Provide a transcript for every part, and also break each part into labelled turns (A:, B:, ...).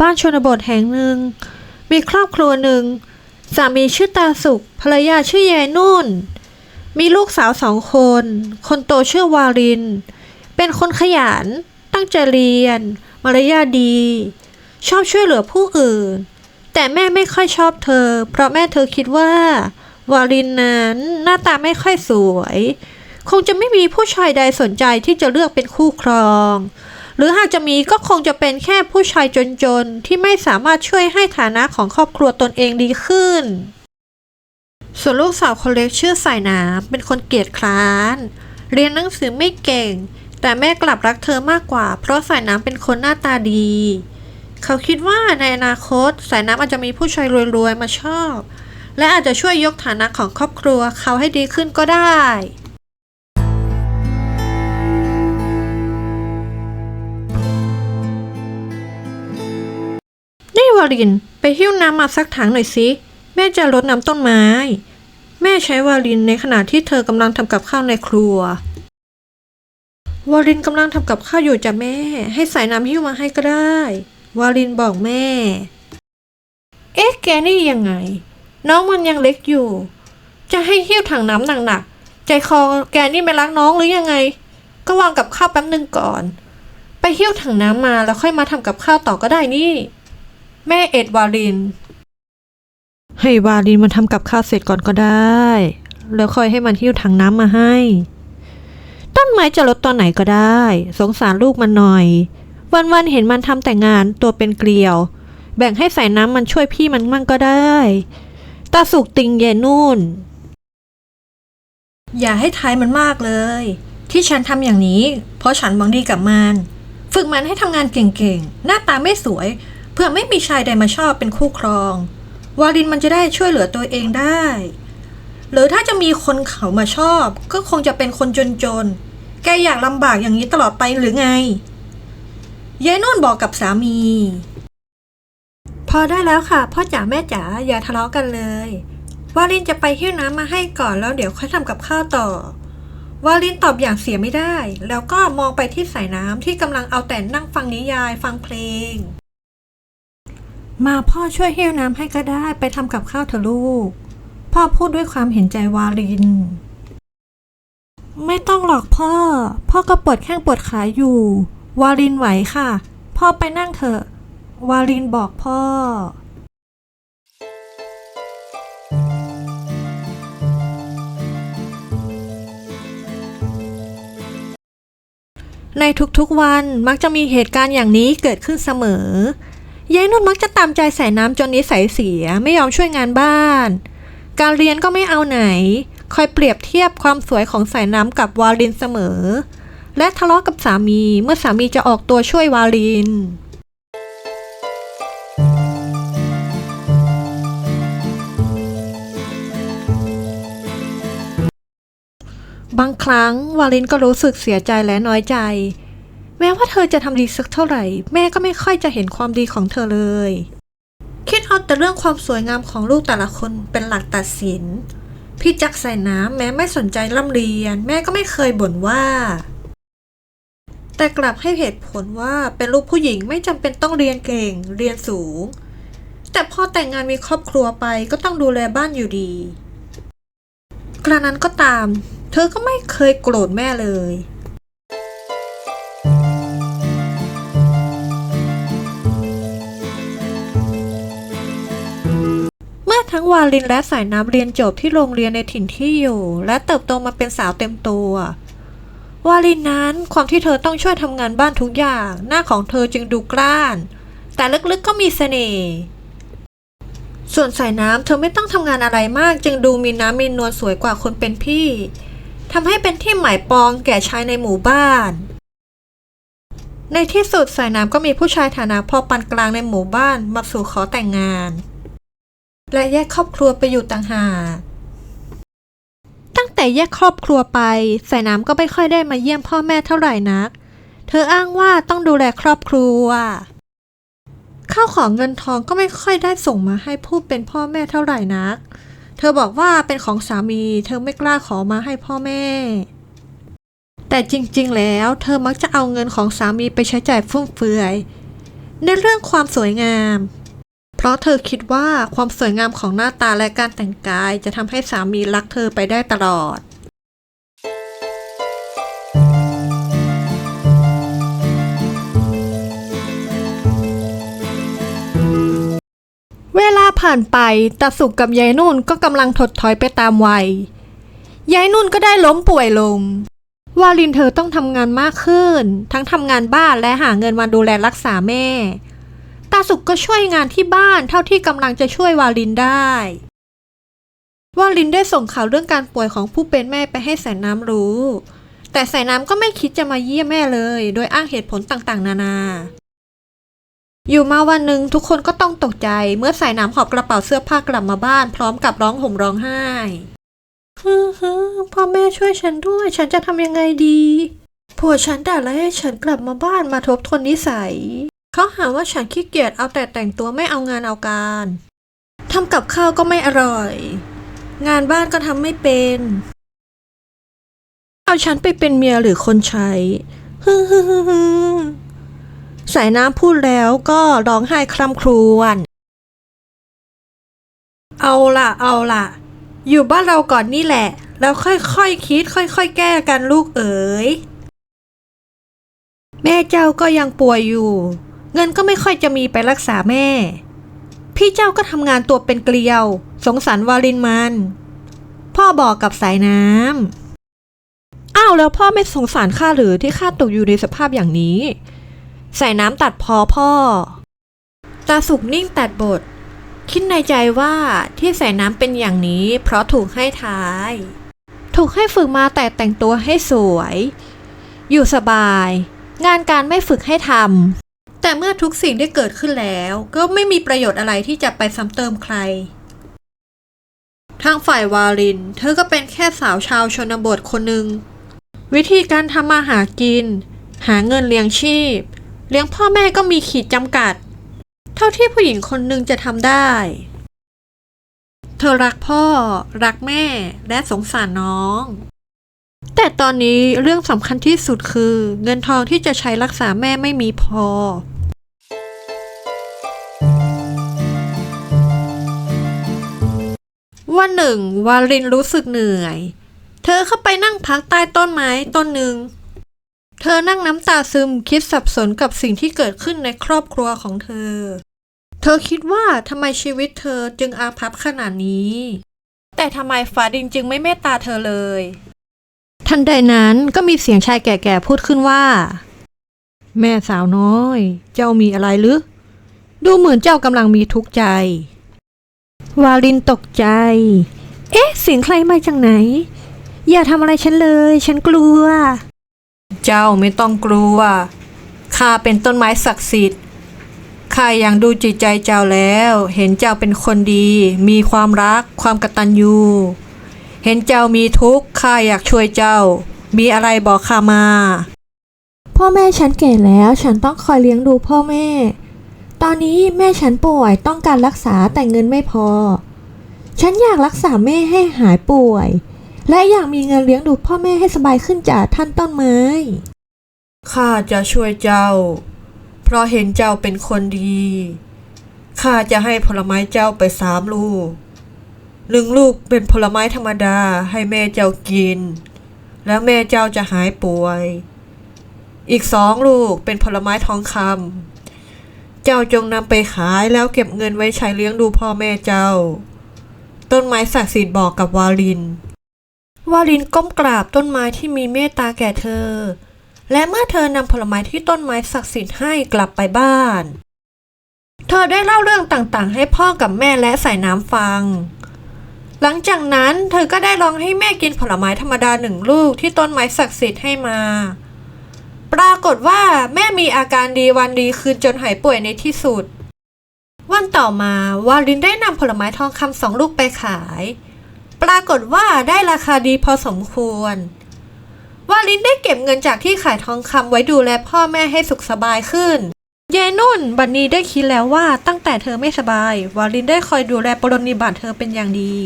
A: บ้านชนบทแห่งหนึ่ง มีครอบครัวหนึ่งสามีชื่อตาสุขภรรยาชื่อยายนุ่น มีลูกสาวสองคน คนโตชื่อวาริน เป็นคนขยัน ตั้งใจเรียน มารยาดี ชอบช่วยเหลือผู้อื่น แต่แม่ไม่ค่อยชอบเธอ เพราะแม่เธอคิดว่า วารินนั้นหน้าตาไม่ค่อยสวย คงจะไม่มีผู้ชายใดสนใจที่จะเลือกเป็นคู่ครอง หรือหากจะมีก็คงจะเป็นแค่ผู้ชายจนๆ ที่ไม่สามารถช่วยให้ฐานะของครอบครัวตนเองดีขึ้น ส่วนลูกสาวคนเล็กชื่อสายน้ำเป็นคนเกียจคร้าน เรียนหนังสือไม่เก่ง แต่แม่กลับรักเธอมากกว่า เพราะสายน้ำเป็นคนหน้าตาดี เขาคิดว่าในอนาคตสายน้ำอาจจะมีผู้ชายรวยๆมาชอบ และอาจจะช่วยยกฐานะของครอบครัวเขาให้ดีขึ้นก็ได้ วาริน ไปหิ้วน้ำมาสักถังหน่อยสิ แม่จะรดน้ำต้นไม้ แม่ใช้วารินในขณะที่เธอกำลังทำกับข้าวในครัว วารินกำลังทำกับข้าวอยู่จ้ะแม่ ให้ใส่น้ำหิ้วมาให้ก็ได้ วารินบอกแม่ เอ๊ะแกนี่ยังไง น้องมันยังเล็กอยู่ จะให้หิ้วถังน้ำหนักๆใจคอแกนี่ไม่รักน้องหรือยังไง ก็วางกับข้าวแป๊บนึงก่อน ไปหิ้วถังน้ำมาแล้วค่อยมาทำกับข้าวต่อก็ได้นี่ แม่เอ็ดวาริน ให้วารินมันทำกับข้าวเสร็จก่อนก็ได้ แล้วค่อยให้มันหิ้วถังน้ำมาให้ ต้นไม้จะลดตอนไหนก็ได้ สงสารลูกมันหน่อย วันๆเห็นมันทำแต่งานตัวเป็นเกลียว แบ่งให้ใส่น้ำมันช่วยพี่มันมั่งก็ได้ ตาสุกติงเยนุ่น อย่าให้ท้ายมันมากเลย ที่ฉันทำอย่างนี้ เพราะฉันหวังดีกับมัน ฝึกมันให้ทำงานเก่งๆ หน้าตาไม่สวยเพื่อไม่มีชายใดมาชอบเป็นคู่ครอง วารินมันจะได้ช่วยเหลือตัวเองได้ หรือถ้าจะมีคนเขามาชอบ ก็คงจะเป็นคนจนๆ แกอยากลำบากอย่างนี้ตลอดไปหรือไงยายนุ่นบอกกับสามี พอได้แล้วค่ะ พ่อจ๋าแม่จ๋าอย่าทะเลาะกันเลยวาลินจะไปหิ้วน้ำมาให้ก่อนแล้วเดี๋ยวค่อยทำกับข้าวต่อ วาลินตอบอย่างเสียไม่ได้ แล้วก็มองไปที่สายน้ำที่กำลังเอาแต่นั่งฟังนิยายฟังเพลง มาพ่อช่วยหิ้วน้ำให้ก็ได้ไปทำกับข้าวเถอะลูก พ่อพูดด้วยความเห็นใจวาลิน ไม่ต้องหรอกพ่อ พ่อก็ปวดแข้งปวดขาอยู่ วาลินไหวค่ะ พ่อไปนั่งเถอะ วาลินบอกพ่อในทุกๆวันมักจะมีเหตุการณ์อย่างนี้เกิดขึ้นเสมอ ยายนุ่นมักจะตามใจใส่น้ำจนนิสัยเสียไม่ยอมช่วยงานบ้าน การเรียนก็ไม่เอาไหน คอยเปรียบเทียบความสวยของสายน้ำกับวาลินเสมอ และทะเลาะกับสามีเมื่อสามีจะออกตัวช่วยวาลินบางครั้งวาลินก็รู้สึกเสียใจและน้อยใจ แม้ว่าเธอจะทำดีสักเท่าไหร่ แม่ก็ไม่ค่อยจะเห็นความดีของเธอเลย คิดเอาแต่เรื่องความสวยงามของลูกแต่ละคนเป็นหลักตัดสิน พี่จักใส่น้ำแม้ไม่สนใจร่ำเรียน แม่ก็ไม่เคยบ่นว่า แต่กลับให้เหตุผลว่าเป็นลูกผู้หญิงไม่จำเป็นต้องเรียนเก่ง เรียนสูง แต่พอแต่งงานมีครอบครัวไปก็ต้องดูแลบ้านอยู่ดี กระนั้นก็ตาม เธอก็ไม่เคยโกรธแม่เลย ทั้งวาลินและสายน้ำเรียนจบที่โรงเรียนในถิ่นที่อยู่ และเติบโตมาเป็นสาวเต็มตัว วาลินนั้นความที่เธอต้องช่วยทำงานบ้านทุกอย่าง หน้าของเธอจึงดูกล้าน แต่ลึกๆก็มีเสน่ห์ส่วนสายน้ำเธอไม่ต้องทำงานอะไรมาก จึงดูมีน้ำมีนวลสวยกว่าคนเป็นพี่ทำให้เป็นที่หมายปองแก่ชายในหมู่บ้าน ในที่สุดสายน้ำก็มีผู้ชายฐานะพอปานกลางในหมู่บ้านมาสู่ขอแต่งงาน และแยกครอบครัวไปอยู่ต่างหากตั้งแต่แยกครอบครัวไป สายน้ำก็ไม่ค่อยได้มาเยี่ยมพ่อแม่เท่าไหร่นัก เธออ้างว่าต้องดูแลครอบครัวข้าวของเงินทองก็ไม่ค่อยได้ส่งมาให้ผู้เป็นพ่อแม่เท่าไหร่นัก เธอบอกว่าเป็นของสามี เธอไม่กล้าขอมาให้พ่อแม่ แต่จริงๆ แล้ว เธอมักจะเอาเงินของสามีไปใช้จ่ายฟุ่มเฟือย ในเรื่องความสวยงาม เพราะเธอคิดว่าความสวยงามของหน้าตาและการแต่งกายจะทำให้สามีรักเธอไปได้ตลอดเวลาผ่านไปตาสุกกับยายนุ่นก็กำลังถดถอยไปตามวัย ยายนุ่นก็ได้ล้มป่วยลง วาลินเธอต้องทำงานมากขึ้น ทั้งทำงานบ้านและหาเงินมาดูแลรักษาแม่ สุกก็ช่วยงานที่บ้านเท่าที่กำลังจะช่วยวาลินได้ วาลินได้ส่งข่าวเรื่องการป่วยของผู้เป็นแม่ไปให้สายน้ำรู้ แต่สายน้ำก็ไม่คิดจะมาเยี่ยมแม่เลย โดยอ้างเหตุผลต่างๆ นานา อยู่มาวันหนึ่งทุกคนก็ต้องตกใจเมื่อสายน้ำหอบกระเป๋าเสื้อผ้ากลับมาบ้าน พร้อมกับร้องห่มร้องไห้ฮึฮึพ่อแม่ช่วยฉันด้วย ฉันจะทำยังไงดีผัวฉันด่าและให้ฉันกลับมาบ้านมาทบทวนนิสัย เขาหาว่าฉันขี้เกียจเอาแต่แต่งตัวไม่เอางานเอาการทำกับข้าวก็ไม่อร่อย งานบ้านก็ทำไม่เป็น เอาฉันไปเป็นเมียหรือคนใช้ฮึฮึฮึฮึสายน้ำพูดแล้วก็ร้องไห้คร่ำครวญเอาล่ะเอาล่ะอยู่บ้านเราก่อนนี่แหละ แล้วค่อยๆคคิด ค่อยๆแก้กันลูกเอ๋ย แม่เจ้าก็ยังป่วยอยู่ เงินก็ไม่ค่อยจะมีไปรักษาแม่ พี่เจ้าก็ทำงานตัวเป็นเกลียว สงสารวาลินมัน พ่อบอกกับสายน้ำอ้าวแล้วพ่อไม่สงสารข้าหรือที่ข้าตกอยู่ในสภาพอย่างนี้ สายน้ำตัดพอพ่อ ตาสุกนิ่งตัดบท คิดในใจว่าที่สายน้ำเป็นอย่างนี้ เพราะถูกให้ท้าย ถูกให้ฝึกมาแต่แต่งตัวให้สวย อยู่สบาย งานการไม่ฝึกให้ทำ แต่เมื่อทุกสิ่งได้เกิดขึ้นแล้ว ก็ไม่มีประโยชน์อะไรที่จะไปซ้ำเติมใคร ทางฝ่ายวาลิน เธอก็เป็นแค่สาวชาวชนบทคนหนึ่ง วิธีการทำมาหากิน หาเงินเลี้ยงชีพ เลี้ยงพ่อแม่ก็มีขีดจำกัด เท่าที่ผู้หญิงคนหนึ่งจะทำได้ เธอรักพ่อ รักแม่และสงสารน้องแต่ตอนนี้เรื่องสำคัญที่สุดคือ เงินทองที่จะใช้รักษาแม่ไม่มีพอ วันหนึ่งวาลินรู้สึกเหนื่อย เธอเข้าไปนั่งพักใต้ต้นไม้ต้นหนึ่ง เธอนั่งน้ำตาซึมคิดสับสนกับสิ่งที่เกิดขึ้นในครอบครัวของเธอ เธอคิดว่าทำไมชีวิตเธอจึงอาภัพขนาดนี้ แต่ทำไมฟ้าดินจึงไม่เมตตาเธอเลย ทันใดนั้นก็มีเสียงชายแก่ๆพูดขึ้นว่า แม่สาวน้อย เจ้ามีอะไรหรือ ดูเหมือนเจ้ากำลังมีทุกข์ใจ วาลินตกใจ เอ๊ะ เสียงใครมาจากไหน อย่าทำอะไรฉันเลย ฉันกลัว เจ้าไม่ต้องกลัว ข้าเป็นต้นไม้ศักดิ์สิทธิ์ ข้ายังดูจิตใจเจ้าแล้ว เห็นเจ้าเป็นคนดี มีความรัก ความกตัญญู เห็นเจ้ามีทุกข์ ข้าอยากช่วยเจ้า มีอะไรบอกข้ามา พ่อแม่ฉันแก่แล้ว ฉันต้องคอยเลี้ยงดูพ่อแม่ ตอนนี้แม่ฉันป่วยต้องการรักษาแต่เงินไม่พอ ฉันอยากรักษาแม่ให้หายป่วย และอยากมีเงินเลี้ยงดูพ่อแม่ให้สบายขึ้นจากท่านต้นไม้ ข้าจะช่วยเจ้า เพราะเห็นเจ้าเป็นคนดี ข้าจะให้ผลไม้เจ้าไปสามลูก หนึ่งลูกเป็นผลไม้ธรรมดาให้แม่เจ้ากิน แล้วแม่เจ้าจะหายป่วย อีกสองลูกเป็นผลไม้ทองคำ เจ้าจงนำไปขายแล้วเก็บเงินไว้ใช้เลี้ยงดูพ่อแม่เจ้า ต้นไม้ศักดิ์สิทธิ์บอกกับวาลิน วาลินก้มกราบต้นไม้ที่มีเมตตาแก่เธอ และเมื่อเธอนำผลไม้ที่ต้นไม้ศักดิ์สิทธิ์ให้กลับไปบ้าน เธอได้เล่าเรื่องต่างๆ ให้พ่อกับแม่และสายน้ำฟัง หลังจากนั้นเธอก็ได้ลองให้แม่กินผลไม้ธรรมดาหนึ่งลูกที่ต้นไม้ศักดิ์สิทธิ์ให้มา ปรากฏว่าแม่มีอาการดีวันดีคืนจนหายป่วยในที่สุด วันต่อมาวาลินได้นำผลไม้ทองคำสองลูกไปขาย ปรากฏว่าได้ราคาดีพอสมควร วาลินได้เก็บเงินจากที่ขายทองคำไว้ดูแลพ่อแม่ให้สุขสบายขึ้นยายนุ่นบันนี้ได้คิดแล้วว่าตั้งแต่เธอไม่สบาย วาลินได้คอยดูแลปรนิบัติเธอเป็นอย่างดี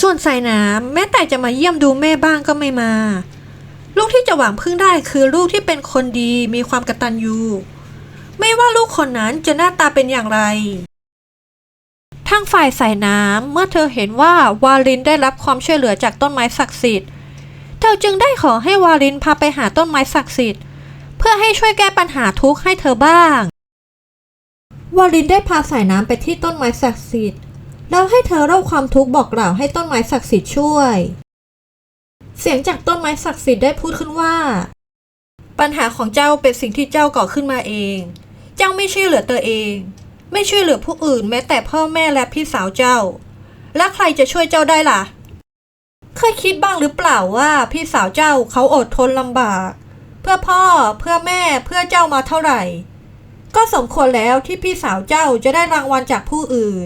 A: ส่วนสายน้ำแม้แต่จะมาเยี่ยมดูแม่บ้างก็ไม่มา ลูกที่จะหวังพึ่งได้คือลูกที่เป็นคนดีมีความกตัญญูไม่ว่าลูกคนนั้นจะหน้าตาเป็นอย่างไรทางฝ่ายสายน้ำเมื่อเธอเห็นว่าวาลินได้รับความช่วยเหลือจากต้นไม้ศักดิ์สิทธิ์ เธอจึงได้ขอให้วาลินพาไปหาต้นไม้ศักดิ์สิทธิ์ เพื่อให้ช่วยแก้ปัญหาทุกข์ให้เธอบ้าง วาลินได้พาสายน้ำไปที่ต้นไม้ศักดิ์สิทธิ์แล้วให้เธอเล่าความทุกข์บอกกล่าวให้ต้นไม้ศักดิ์สิทธิ์ช่วย เสียงจากต้นไม้ศักดิ์สิทธิ์ได้พูดขึ้นว่า ปัญหาของเจ้าเป็นสิ่งที่เจ้าก่อขึ้นมาเอง เจ้าไม่ช่วยเหลือตัวเอง ไม่ช่วยเหลือผู้อื่นแม้แต่พ่อแม่และพี่สาวเจ้า และใครจะช่วยเจ้าได้ล่ะ เคยคิดบ้างหรือเปล่าว่าพี่สาวเจ้าเขาอดทนลำบาก เพื่อพ่อเพื่อแม่เพื่อเจ้ามาเท่าไหร่ ก็สมควรแล้วที่พี่สาวเจ้าจะได้รางวัลจากผู้อื่น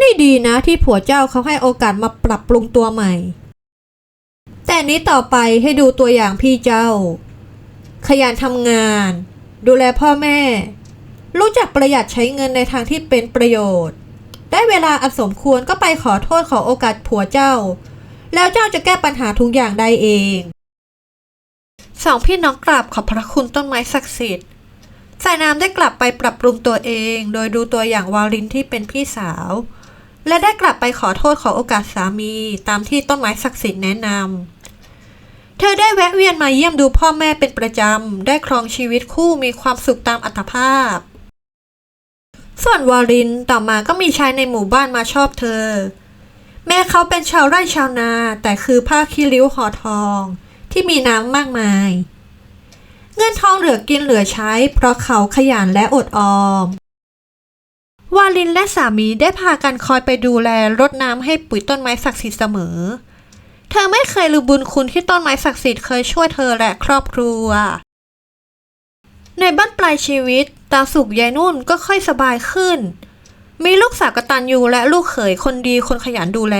A: นี่ดีนะที่ผัวเจ้าเขาให้โอกาสมาปรับปรุงตัวใหม่ แต่นี้ต่อไปให้ดูตัวอย่างพี่เจ้า ขยันทำงาน ดูแลพ่อแม่ รู้จักประหยัดใช้เงินในทางที่เป็นประโยชน์ ได้เวลาอันสมควรก็ไปขอโทษขอโอกาสผัวเจ้า แล้วเจ้าจะแก้ปัญหาทุกอย่างได้เองสองพี่น้องกราบขอบพระคุณต้นไม้ศักดิ์สิทธิ์สายน้ำได้กลับไปปรับปรุงตัวเอง โดยดูตัวอย่างวาลินที่เป็นพี่สาว และได้กลับไปขอโทษขอโอกาสสามีตามที่ต้นไม้ศักดิ์สิทธิ์แนะนำ เธอได้แวะเวียนมาเยี่ยมดูพ่อแม่เป็นประจำ ได้ครองชีวิตคู่มีความสุขตามอัตภาพ ส่วนวารินต่อมาก็มีชายในหมู่บ้านมาชอบเธอ แม้เขาเป็นชาวไร่ชาวนา แต่คือผ้าขี้ริ้วห่อทอง ที่มีน้ำมากมาย เงินทองเหลือกินเหลือใช้ เพราะเขาขยันและอดออมวาลินและสามีได้พากันคอยไปดูแลรดน้ำให้ปุ๋ยต้นไม้ศักดิ์สิทธิ์เสมอ เธอไม่เคยลืมบุญคุณที่ต้นไม้ศักดิ์สิทธิ์เคยช่วยเธอและครอบครัว ในบ้านปลายชีวิต ตาสุกยายนุ่นก็ค่อยสบายขึ้น มีลูกสาวกตัญญูและลูกเขยคนดีคนขยันดูแล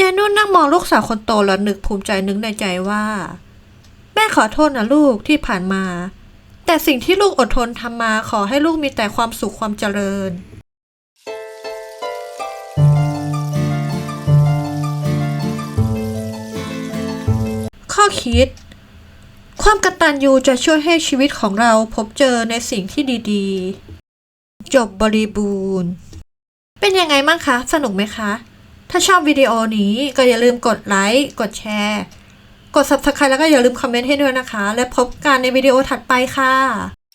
A: ยายนุ่นนั่งมองลูกสาวคนโตแล้วนึกภูมิใจนึกในใจว่า แม่ขอโทษนะลูกที่ผ่านมา แต่สิ่งที่ลูกอดทนทำมาขอให้ลูกมีแต่ความสุขความเจริญข้อคิด ความกตัญญูจะช่วยให้ชีวิตของเราพบเจอในสิ่งที่ดีๆ จบบริบูรณ์ เป็นยังไงบ้างคะ สนุกไหมคะ ถ้าชอบวิดีโอนี้ก็อย่าลืมกดไลค์ กดแชร์ กด subscribe แล้วก็อย่าลืมคอมเมนต์ให้ด้วยนะคะ และพบกันในวิดีโอถัดไปค่ะ